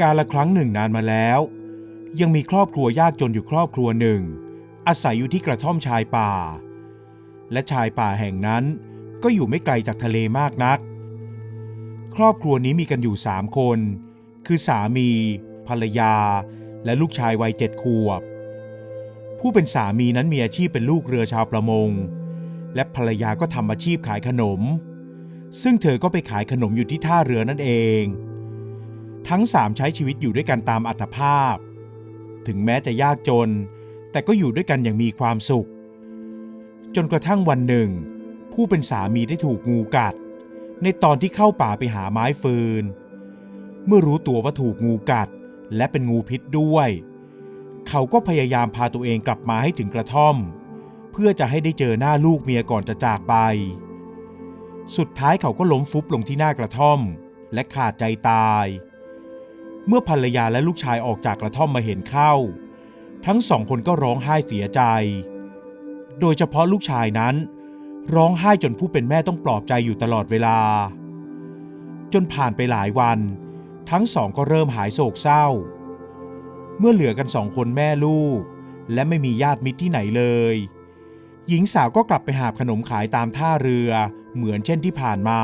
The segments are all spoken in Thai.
การละครั้งหนึ่งนานมาแล้ว ยังมีครอบครัวยากจนอยู่ครอบครัวหนึ่ง อาศัยอยู่ที่กระท่อมชายป่า และชายป่าแห่งนั้นก็อยู่ไม่ไกลจากทะเลมากนัก ครอบครัวนี้มีกันอยู่สามคน คือสามี ภรรยา และลูกชายวัยเจ็ดขวบ ผู้เป็นสามีนั้นมีอาชีพเป็นลูกเรือชาวประมง และภรรยาก็ทำอาชีพขายขนม ซึ่งเธอก็ไปขายขนมอยู่ที่ท่าเรือนั่นเอง ทั้งสามใช้ชีวิตอยู่ด้วยกันตามอัตภาพ ถึงแม้จะยากจน แต่ก็อยู่ด้วยกันอย่างมีความสุข จนกระทั่งวันหนึ่ง ผู้เป็นสามีได้ถูกงูกัด ในตอนที่เข้าป่าไปหาไม้ฟืน เมื่อรู้ตัวว่าถูกงูกัด และเป็นงูพิษด้วย เขาก็พยายามพาตัวเองกลับมาให้ถึงกระท่อม เพื่อจะให้ได้เจอหน้าลูกเมียก่อนจะจากไป สุดท้ายเขาก็ล้มฟุบลงที่หน้ากระท่อม และขาดใจตาย เมื่อภรรยาและลูกชายออกจากกระท่อมมาเห็นเข้า ทั้งสองคนก็ร้องไห้เสียใจ โดยเฉพาะลูกชายนั้น ร้องไห้จนผู้เป็นแม่ต้องปลอบใจอยู่ตลอดเวลา จนผ่านไปหลายวัน ทั้งสองก็เริ่มหายโศกเศร้า เมื่อเหลือกันสองคนแม่ลูก และไม่มีญาติมิตรที่ไหนเลย หญิงสาวก็กลับไปหาขนมขายตามท่าเรือเหมือนเช่นที่ผ่านมา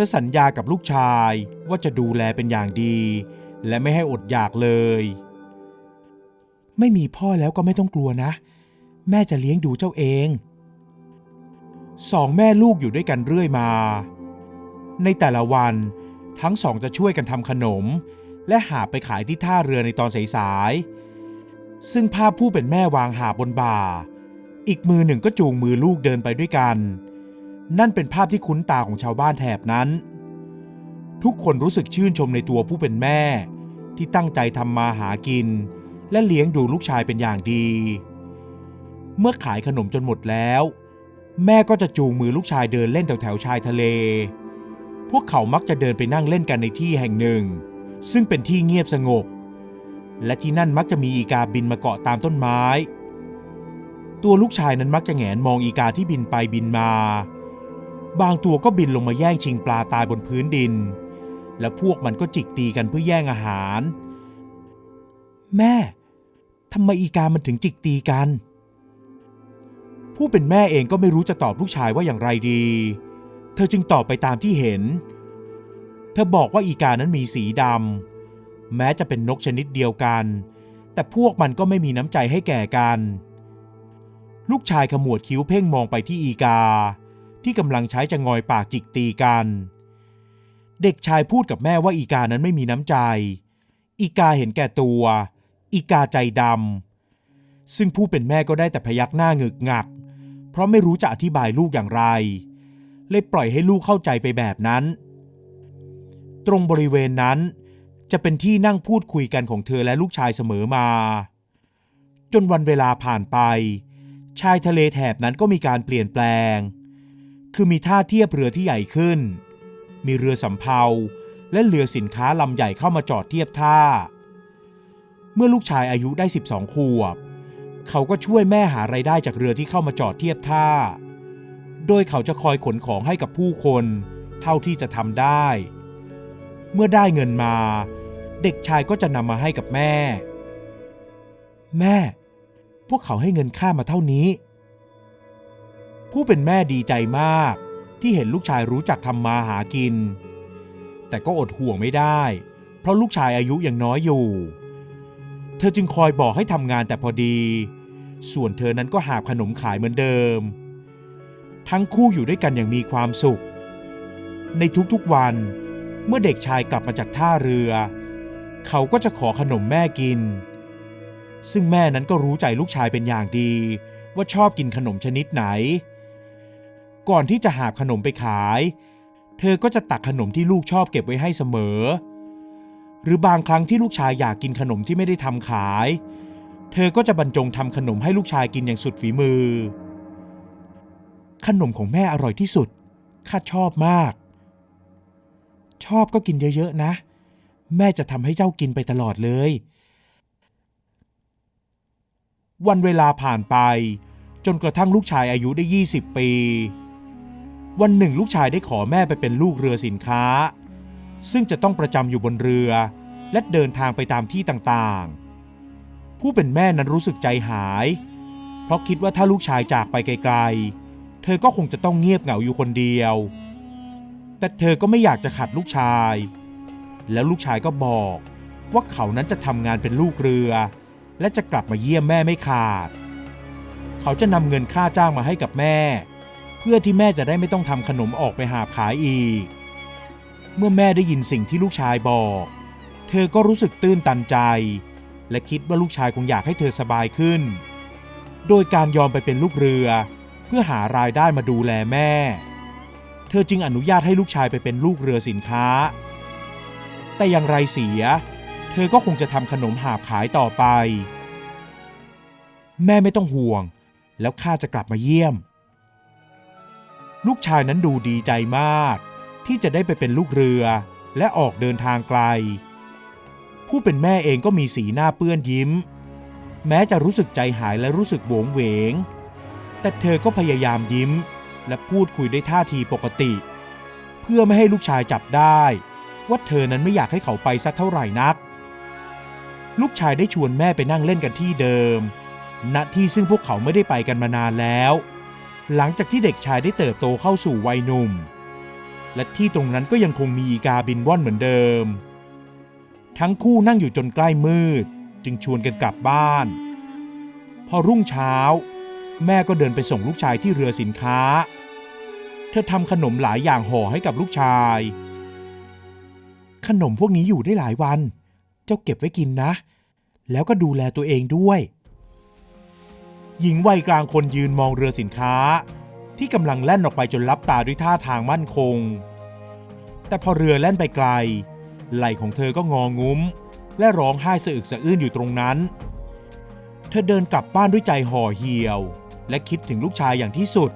ธอสัญญากับลูกชายว่าจะดูแลเป็นอย่างดี และไม่ให้อดอยากเลย ไม่มีพ่อแล้วก็ไม่ต้องกลัวนะ แม่จะเลี้ยงดูเจ้าเอง สองแม่ลูกอยู่ด้วยกันเรื่อยมา ในแต่ละวันทั้งสองจะช่วยกันทำขนม และหาไปขายที่ท่าเรือในตอนสายๆซึ่งภาพผู้เป็นแม่วางหาบนบ่า อีกมือหนึ่งก็จูงมือลูกเดินไปด้วยกัน นั่นเป็นภาพที่คุ้นตาของชาวบ้านแถบนั้น ทุกคนรู้สึกชื่นชมในตัวผู้เป็นแม่ ที่ตั้งใจทำมาหากิน และเลี้ยงดูลูกชายเป็นอย่างดี เมื่อขายขนมจนหมดแล้ว แม่ก็จะจูงมือลูกชายเดินเล่นแถวแถวชายทะเล พวกเขามักจะเดินไปนั่งเล่นกันในที่แห่งหนึ่ง ซึ่งเป็นที่เงียบสงบ และที่นั่นมักจะมีอีกาบินมาเกาะตามต้นไม้ ตัวลูกชายนั้นมักจะแงนมองอีกาที่บินไปบินมา บางตัวก็บินลงมาแย่งชิงปลาตายบนพื้นดิน และพวกมันก็จิกตีกันเพื่อแย่งอาหาร แม่ทำไมอีกามันถึงจิกตีกัน ผู้เป็นแม่เองก็ไม่รู้จะตอบลูกชายว่าอย่างไรดี เธอจึงตอบไปตามที่เห็น เธอบอกว่าอีกานั้นมีสีดำแม้จะเป็นนกชนิดเดียวกัน แต่พวกมันก็ไม่มีน้ำใจให้แก่กัน ลูกชายขมวดคิ้วเพ่งมองไปที่อีกา ที่กำลังใช้จะงอยปากจิกตีกัน เด็กชายพูดกับแม่ว่าอีกานั้นไม่มีน้ำใจ อีกาเห็นแก่ตัว อีกาใจดำซึ่งผู้เป็นแม่ก็ได้แต่พยักหน้าหงึกงัก เพราะไม่รู้จะอธิบายลูกอย่างไร เลยปล่อยให้ลูกเข้าใจไปแบบนั้น ตรงบริเวณนั้น จะเป็นที่นั่งพูดคุยกันของเธอและลูกชายเสมอมา จนวันเวลาผ่านไปชายทะเลแถบนั้นก็มีการเปลี่ยนแปลง คือมีท่าเทียบเรือที่ใหญ่ขึ้น มีเรือสำเภาและเรือสินค้าลำใหญ่เข้ามาจอดเทียบท่า เมื่อลูกชายอายุได้ 12 ขวบ เขาก็ช่วยแม่หาไรายได้จากเรือที่เข้ามาจอดเทียบท่า โดยเขาจะคอยขนของให้กับผู้คน เท่าที่จะทำได้ เมื่อได้เงินมา เด็กชายก็จะนำมาให้กับแม่ แม่ พวกเขาให้เงินค่ามาเท่านี้ ผู้เป็นแม่ดีใจมาก ที่เห็นลูกชายรู้จักทำมาหากิน แต่ก็อดห่วงไม่ได้ เพราะลูกชายอายุยังน้อยอยู่ เธอจึงคอยบอกให้ทำงานแต่พอดี ส่วนเธอนั้นก็หาขนมขายเหมือนเดิม ทั้งคู่อยู่ด้วยกันอย่างมีความสุข ในทุกๆวันเมื่อเด็กชายกลับมาจากท่าเรือ เขาก็จะขอขนมแม่กิน ซึ่งแม่นั้นก็รู้ใจลูกชายเป็นอย่างดีว่าชอบกินขนมชนิดไหน ก่อนที่จะหาขนมไปขาย เธอก็จะตักขนมที่ลูกชอบเก็บไว้ให้เสมอ หรือบางครั้งที่ลูกชายอยากกินขนมที่ไม่ได้ทำขาย เธอก็จะบรรจงทำขนมให้ลูกชายกินอย่างสุดฝีมือ ขนมของแม่อร่อยที่สุด ข้าชอบมาก ชอบก็กินเยอะๆนะ แม่จะทำให้เจ้ากินไปตลอดเลยวันเวลาผ่านไป จนกระทั่งลูกชายอายุได้ 20 ปี วันหนึ่งลูกชายได้ขอแม่ไปเป็นลูกเรือสินค้า ซึ่งจะต้องประจำอยู่บนเรือ และเดินทางไปตามที่ต่างๆ ผู้เป็นแม่นั้นรู้สึกใจหาย เพราะคิดว่าถ้าลูกชายจากไปไกลๆ เธอก็คงจะต้องเงียบเหงาอยู่คนเดียว แต่เธอก็ไม่อยากจะขัดลูกชาย แล้วลูกชายก็บอกว่าเขานั้นจะทำงานเป็นลูกเรือ และจะกลับมาเยี่ยมแม่ไม่ขาด เขาจะนำเงินค่าจ้างมาให้กับแม่ เพื่อที่แม่จะได้ไม่ต้องทำขนมออกไปหาขายอีก เมื่อแม่ได้ยินสิ่งที่ลูกชายบอก เธอก็รู้สึกตื้นตันใจ และคิดว่าลูกชายคงอยากให้เธอสบายขึ้น โดยการยอมไปเป็นลูกเรือ เพื่อหารายได้มาดูแลแม่ เธอจึงอนุญาตให้ลูกชายไปเป็นลูกเรือสินค้า แต่อย่างไรเสีย เธอก็คงจะทำขนมหาบขายต่อไป แม่ไม่ต้องห่วง แล้วข้าจะกลับมาเยี่ยม ลูกชายนั้นดูดีใจมาก ที่จะได้ไปเป็นลูกเรือและออกเดินทางไกล ผู้เป็นแม่เองก็มีสีหน้าเปื้อนยิ้ม แม้จะรู้สึกใจหายและรู้สึกโหวงเหวง แต่เธอก็พยายามยิ้ม และพูดคุยด้วยท่าทีปกติ เพื่อไม่ให้ลูกชายจับได้ ว่าเธอนั้นไม่อยากให้เขาไปสักเท่าไหร่นัก ลูกชายได้ชวนแม่ไปนั่งเล่นกันที่เดิม ณที่ซึ่งพวกเขาไม่ได้ไปกันมานานแล้ว หลังจากที่เด็กชายได้เติบโตเข้าสู่วัยหนุ่ม และที่ตรงนั้นก็ยังคงมีอีกาบินว่อนเหมือนเดิม ทั้งคู่นั่งอยู่จนใกล้มืด จึงชวนกันกลับบ้าน พอรุ่งเช้า แม่ก็เดินไปส่งลูกชายที่เรือสินค้า เธอทำขนมหลายอย่างห่อให้กับลูกชาย ขนมพวกนี้อยู่ได้หลายวัน เจ้าเก็บไว้กินนะ แล้วก็ดูแลตัวเองด้วย หญิงวัยกลางคนยืนมองเรือสินค้า ที่กำลังแล่นออกไปจนลับตาด้วยท่าทางมั่นคง แต่พอเรือแล่นไปไกล ไหล่ของเธอก็งองุ้ม และร้องไห้สะอึกสะอื้นอยู่ตรงนั้น เธอเดินกลับบ้านด้วยใจห่อเหี่ยว และคิดถึงลูกชายอย่างที่สุด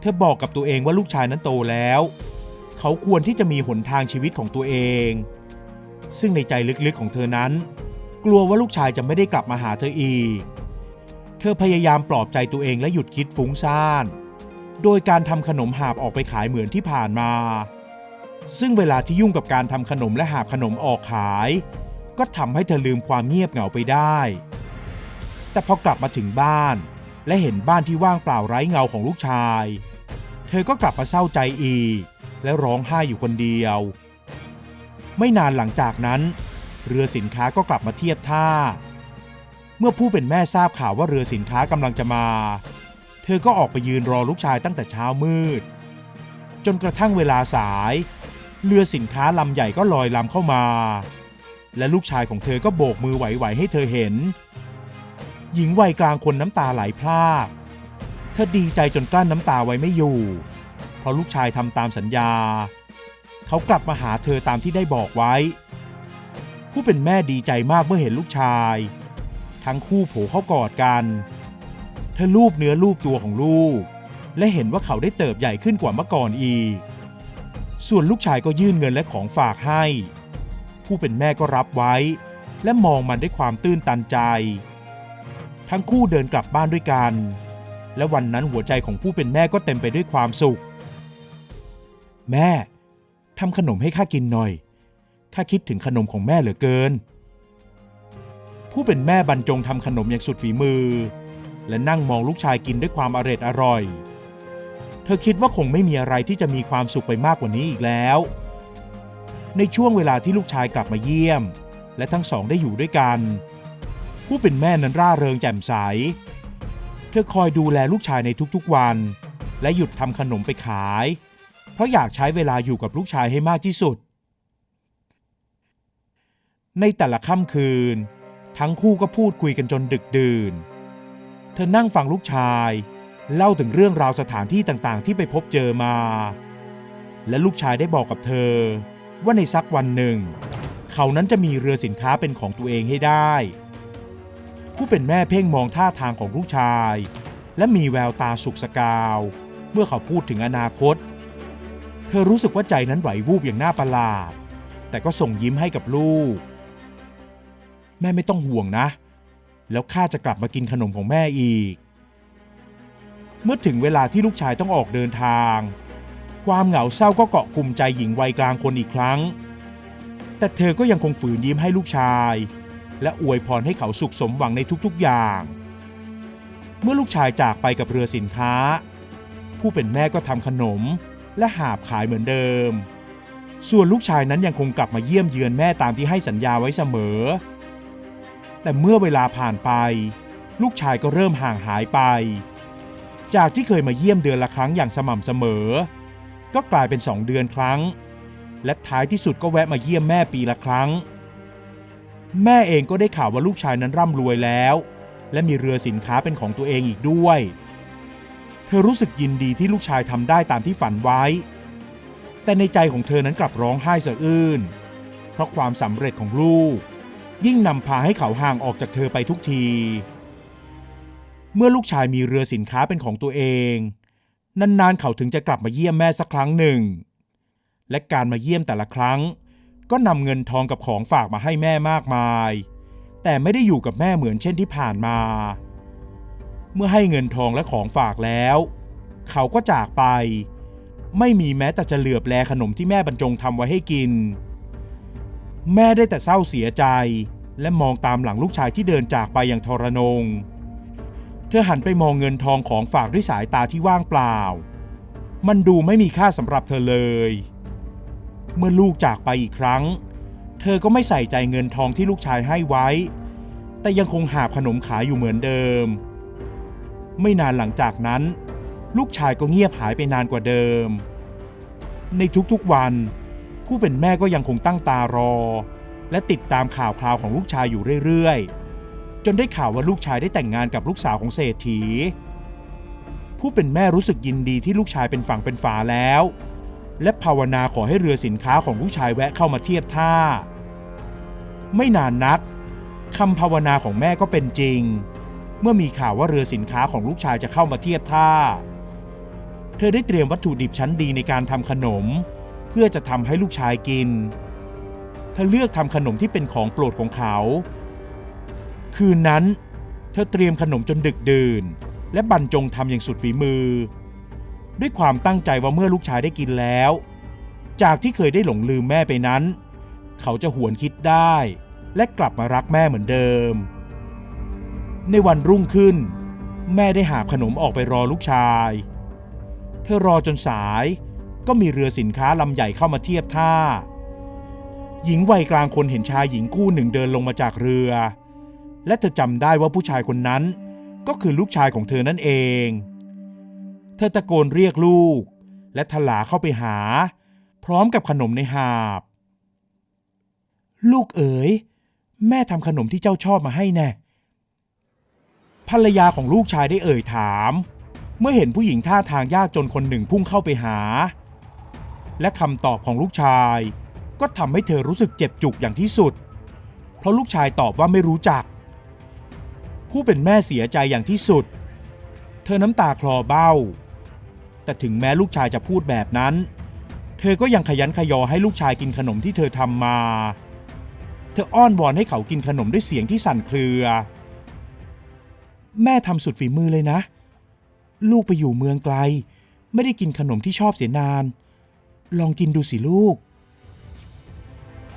เธอบอกกับตัวเองว่าลูกชายนั้นโตแล้ว เขาควรที่จะมีหนทางชีวิตของตัวเอง ซึ่งในใจลึกๆของเธอนั้น กลัวว่าลูกชายจะไม่ได้กลับมาหาเธออีก เธอพยายามปลอบใจตัวเองและหยุดคิดฟุ้งซ่าน โดยการทำขนมหาบออกไปขายเหมือนที่ผ่านมา ซึ่งเวลาที่ยุ่งกับการทำขนมและหาบขนมออกขาย ก็ทำให้เธอลืมความเงียบเหงาไปได้ แต่พอกลับมาถึงบ้าน และเห็นบ้านที่ว่างเปล่าไร้เงาของลูกชาย เธอก็กลับมาเศร้าใจอีก และร้องไห้อยู่คนเดียว ไม่นานหลังจากนั้น เรือสินค้าก็กลับมาเทียบท่า เมื่อผู้เป็นแม่ทราบข่าวว่าเรือสินค้ากำลังจะมา เธอก็ออกไปยืนรอลูกชายตั้งแต่เช้ามืด จนกระทั่งเวลาสาย เรือสินค้าลำใหญ่ก็ลอยลำเข้ามา และลูกชายของเธอก็โบกมือไหวๆให้เธอเห็น หญิงวัยกลางคนน้ำตาไหลพรากเธอดีใจจนกลั้นน้ำตาไว้ไม่อยู่ เพราะลูกชายทำตามสัญญา เขากลับมาหาเธอตามที่ได้บอกไว้ ผู้เป็นแม่ดีใจมากเมื่อเห็นลูกชาย ทั้งคู่โผเข้ากอดกัน เธอลูบเนื้อลูบตัวของลูก และเห็นว่าเขาได้เติบใหญ่ขึ้นกว่าเมื่อก่อนอีก ส่วนลูกชายก็ยื่นเงินและของฝากให้ ผู้เป็นแม่ก็รับไว้ และมองมันด้วยความตื้นตันใจ ทั้งคู่เดินกลับบ้านด้วยกัน และวันนั้นหัวใจของผู้เป็นแม่ก็เต็มไปด้วยความสุข แม่ทำขนมให้ข้ากินหน่อยข้าคิดถึงขนมของแม่เหลือเกิน ผู้เป็นแม่บรรจงทำขนมอย่างสุดฝีมือ และนั่งมองลูกชายกินด้วยความอร็ดอร่อย เธอคิดว่าคงไม่มีอะไรที่จะมีความสุขไปมากกว่านี้อีกแล้ว ในช่วงเวลาที่ลูกชายกลับมาเยี่ยม และทั้งสองได้อยู่ด้วยกัน ผู้เป็นแม่นั้นร่าเริงแจ่มใส เธอคอยดูแลลูกชายในทุกๆวัน และหยุดทำขนมไปขาย เพราะอยากใช้เวลาอยู่กับลูกชายให้มากที่สุด ในแต่ละค่ำคืน ทั้งคู่ก็พูดคุยกันจนดึกดื่น เธอนั่งฟังลูกชาย เล่าถึงเรื่องราวสถานที่ต่างๆ ที่ไปพบเจอมา และลูกชายได้บอกกับเธอ ว่าในสักวันหนึ่ง เขานั้นจะมีเรือสินค้าเป็นของตัวเองให้ได้ ผู้เป็นแม่เพ่งมองท่าทางของลูกชาย และมีแววตาสุกสกาว เมื่อเขาพูดถึงอนาคต เธอรู้สึกว่าใจนั้นไหววูบอย่างน่าประหลาด แต่ก็ส่งยิ้มให้กับลูก แม่ไม่ต้องห่วงนะ แล้วข้าจะกลับมากินขนมของแม่อีก เมื่อถึงเวลาที่ลูกชายต้องออกเดินทาง ความเหงาเศร้าก็เกาะกลุ่มใจหญิงวัยกลางคนอีกครั้ง แต่เธอก็ยังคงฝืนยิ้มให้ลูกชาย และอวยพรให้เขาสุขสมหวังในทุกๆอย่าง เมื่อลูกชายจากไปกับเรือสินค้า ผู้เป็นแม่ก็ทำขนมและหาบขายเหมือนเดิม ส่วนลูกชายนั้นยังคงกลับมาเยี่ยมเยือนแม่ตามที่ให้สัญญาไว้เสมอ แต่เมื่อเวลาผ่านไป ลูกชายก็เริ่มห่างหายไป จากที่เคยมาเยี่ยมเดือนละครั้งอย่างสม่ำเสมอ ก็กลายเป็นสองเดือนครั้ง และท้ายที่สุดก็แวะมาเยี่ยมแม่ปีละครั้ง แม่เองก็ได้ข่าวว่าลูกชายนั้นร่ำรวยแล้ว และมีเรือสินค้าเป็นของตัวเองอีกด้วย เธอรู้สึกยินดีที่ลูกชายทำได้ตามที่ฝันไว้ แต่ในใจของเธอนั้นกลับร้องไห้สะอื้นเพราะความสำเร็จของลูก ยิ่งนำพาให้เขาห่างออกจากเธอไปทุกที เมื่อลูกชายมีเรือสินค้าเป็นของตัวเอง นานๆเขาถึงจะกลับมาเยี่ยมแม่สักครั้งหนึ่ง และการมาเยี่ยมแต่ละครั้ง ก็นำเงินทองกับของฝากมาให้แม่มากมาย แต่ไม่ได้อยู่กับแม่เหมือนเช่นที่ผ่านมา เมื่อให้เงินทองและของฝากแล้ว เขาก็จากไป ไม่มีแม้แต่จะเหลือบแลขนมที่แม่บรรจงทำไว้ให้กิน แม่ได้แต่เศร้าเสียใจ และมองตามหลังลูกชายที่เดินจากไปอย่างทรนง เธอหันไปมองเงินทองของฝากด้วยสายตาที่ว่างเปล่า มันดูไม่มีค่าสำหรับเธอเลย เมื่อลูกจากไปอีกครั้ง เธอก็ไม่ใส่ใจเงินทองที่ลูกชายให้ไว้ แต่ยังคงหาขนมขายอยู่เหมือนเดิม ไม่นานหลังจากนั้น ลูกชายก็เงียบหายไปนานกว่าเดิม ในทุกๆวัน ผู้เป็นแม่ก็ยังคงตั้งตารอ และติดตามข่าวคราวของลูกชายอยู่เรื่อยๆ จนได้ข่าวว่าลูกชายได้แต่งงานกับลูกสาวของเศรษฐี ผู้เป็นแม่รู้สึกยินดีที่ลูกชายเป็นฝั่งเป็นฝาแล้ว และภาวนาขอให้เรือสินค้าของลูกชายแวะเข้ามาเทียบท่า ไม่นานนักคำภาวนาของแม่ก็เป็นจริง เมื่อมีข่าวว่าเรือสินค้าของลูกชายจะเข้ามาเทียบท่า เธอได้เตรียมวัตถุดิบชั้นดีในการทำขนม เพื่อจะทำให้ลูกชายกิน เธอเลือกทำขนมที่เป็นของโปรดของเขา คืนนั้น เธอเตรียมขนมจนดึกดื่น และบรรจงทำอย่างสุดฝีมือ ด้วยความตั้งใจว่าเมื่อลูกชายได้กินแล้ว จากที่เคยได้หลงลืมแม่ไปนั้น เขาจะหวนคิดได้ และกลับมารักแม่เหมือนเดิม ในวันรุ่งขึ้น แม่ได้หาขนมออกไปรอลูกชาย เธอรอจนสาย ก็มีเรือสินค้าลำใหญ่เข้ามาเทียบท่า หญิงวัยกลางคนเห็นชายหญิงคู่หนึ่งเดินลงมาจากเรือ และเธอจำได้ว่าผู้ชายคนนั้น ก็คือลูกชายของเธอนั่นเอง เธอตะโกนเรียกลูก และทลาเข้าไปหา พร้อมกับขนมในหาบ ลูกเอ๋ย แม่ทำขนมที่เจ้าชอบมาให้แน่ภรรยาของลูกชายได้เอ่ยถาม เมื่อเห็นผู้หญิงท่าทางยากจนคนหนึ่งพุ่งเข้าไปหา และคำตอบของลูกชาย ก็ทำให้เธอรู้สึกเจ็บจุกอย่างที่สุด เพราะลูกชายตอบว่าไม่รู้จัก ผู้เป็นแม่เสียใจอย่างที่สุด เธอน้ำตาคลอเบ้า แต่ถึงแม้ลูกชายจะพูดแบบนั้น เธอก็ยังขยันขยอให้ลูกชายกินขนมที่เธอทำมา เธออ้อนวอนให้เขากินขนมด้วยเสียงที่สั่นเครือ แม่ทำสุดฝีมือเลยนะ ลูกไปอยู่เมืองไกล ไม่ได้กินขนมที่ชอบเสียนาน ลองกินดูสิลูก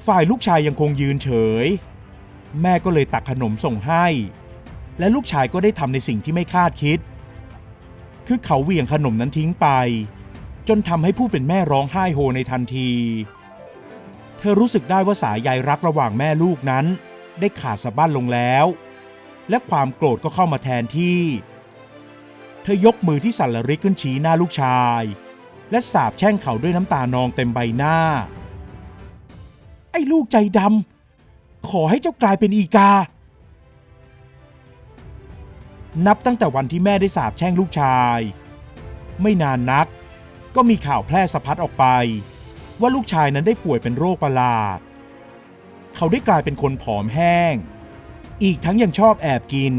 ฝ่ายลูกชายยังคงยืนเฉย แม่ก็เลยตักขนมส่งให้ และลูกชายก็ได้ทำในสิ่งที่ไม่คาดคิด คือเขาเหวี่ยงขนมนั้นทิ้งไป จนทำให้ผู้เป็นแม่ร้องไห้โฮในทันที เธอรู้สึกได้ว่าสายใยรักระหว่างแม่ลูกนั้น ได้ขาดสะบั้นลงแล้ว และความโกรธก็เข้ามาแทนที่ เธอยกมือที่สั่นระริกขึ้นชี้หน้าลูกชาย และสาบแช่งเขาด้วยน้ำตานองเต็มใบหน้า ไอ้ลูกใจดำขอให้เจ้ากลายเป็นอีกา นับตั้งแต่วันที่แม่ได้สาบแช่งลูกชาย ไม่นานนัก ก็มีข่าวแพร่สะพัดออกไป ว่าลูกชายนั้นได้ป่วยเป็นโรคประหลาด เขาได้กลายเป็นคนผอมแห้ง อีกทั้งยังชอบแอบกิน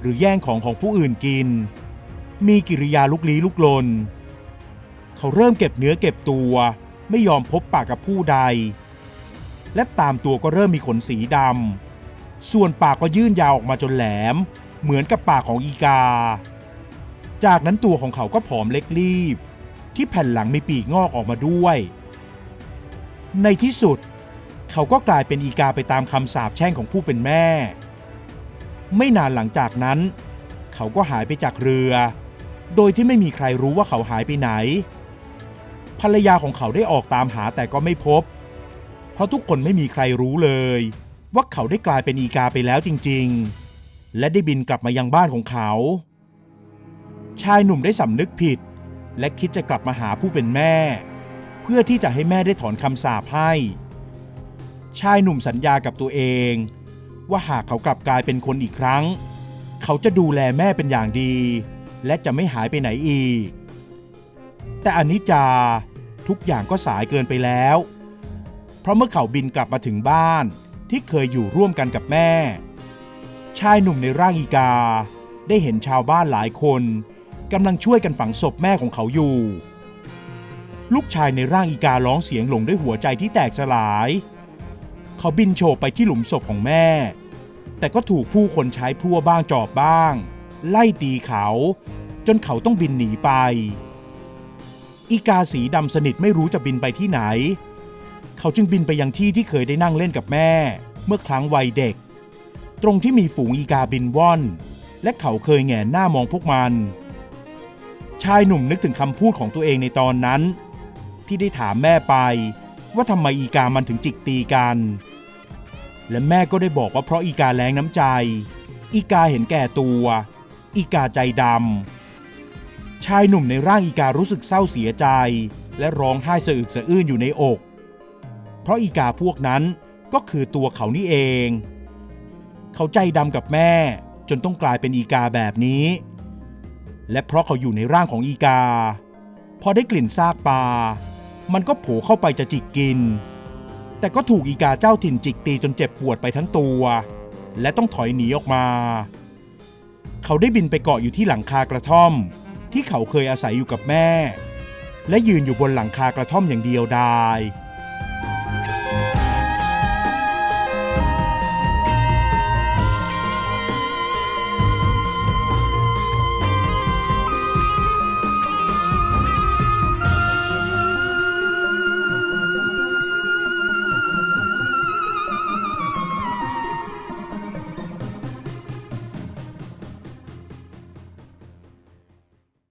หรือแย่งของของผู้อื่นกิน มีกิริยาลุกลี้ลุกลน เขาเริ่มเก็บเนื้อเก็บตัว ไม่ยอมพบปากกับผู้ใด และตามตัวก็เริ่มมีขนสีดำส่วนปากก็ยื่นยาวออกมาจนแหลม เหมือนกับปากของอีกา จากนั้นตัวของเขาก็ผอมเล็กรีบ ที่แผ่นหลังมีปีกงอกออกมาด้วย ในที่สุด เขาก็กลายเป็นอีกาไปตามคำสาปแช่งของผู้เป็นแม่ ไม่นานหลังจากนั้น เขาก็หายไปจากเรือโดยที่ไม่มีใครรู้ว่าเขาหายไปไหน ภรรยาของเขาได้ออกตามหาแต่ก็ไม่พบ เพราะทุกคนไม่มีใครรู้เลย ว่าเขาได้กลายเป็นอีกาไปแล้วจริง ๆ และได้บินกลับมายังบ้านของเขา ชายหนุ่มได้สำนึกผิด และคิดจะกลับมาหาผู้เป็นแม่ เพื่อที่จะให้แม่ได้ถอนคำสาปให้ ชายหนุ่มสัญญากับตัวเอง ว่าหากเขากลับกลายเป็นคนอีกครั้ง เขาจะดูแลแม่เป็นอย่างดี และจะไม่หายไปไหนอีกแต่อนนี้จา ทุกอย่างก็สายเกินไปแล้ว เพราะเมื่อเขาบินกลับมาถึงบ้านที่เคยอยู่ร่วมกันกับแม่ ชายหนุ่มในร่างอีกา ได้เห็นชาวบ้านหลายคนกำลังช่วยกันฝังศพแม่ของเขาอยู่ ลูกชายในร่างอีการ้องเสียงหลงด้วยหัวใจที่แตกสลาย เขาบินโฉบไปที่หลุมศพของแม่ แต่ก็ถูกผู้คนใช้พลั่วบ้างจอบบ้าง ไล่ตีเขา จนเขาต้องบินหนีไป อีกาสีดำสนิทไม่รู้จะบินไปที่ไหน เขาจึงบินไปยังที่ที่เคยได้นั่งเล่นกับแม่ เมื่อครั้งวัยเด็ก ตรงที่มีฝูงอีกาบินว่อน และเขาเคยแงนหน้ามองพวกมัน ชายหนุ่มนึกถึงคำพูดของตัวเองในตอนนั้น ที่ได้ถามแม่ไป ว่าทำไมอีกามันถึงจิกตีกัน และแม่ก็ได้บอกว่าเพราะอีกาแรงน้ำใจ อีกาเห็นแก่ตัว อีกาใจดำ ชายหนุ่มในร่างอีการู้สึกเศร้าเสียใจ และร้องไห้สะอึกสะอื้นอยู่ในอก เพราะอีกาพวกนั้นก็คือตัวเขานี่เอง เขาใจดำกับแม่ จนต้องกลายเป็นอีกาแบบนี้ และเพราะเขาอยู่ในร่างของอีกา พอได้กลิ่นซากปลา มันก็โผล่เข้าไปจะจิกกิน แต่ก็ถูกอีกาเจ้าถิ่นจิกตีจนเจ็บปวดไปทั้งตัว และต้องถอยหนีออกมา เขาได้บินไปเกาะอยู่ที่หลังคากระท่อม ที่เขาเคยอาศัยอยู่กับแม่ และยืนอยู่บนหลังคากระท่อมอย่างเดียวดาย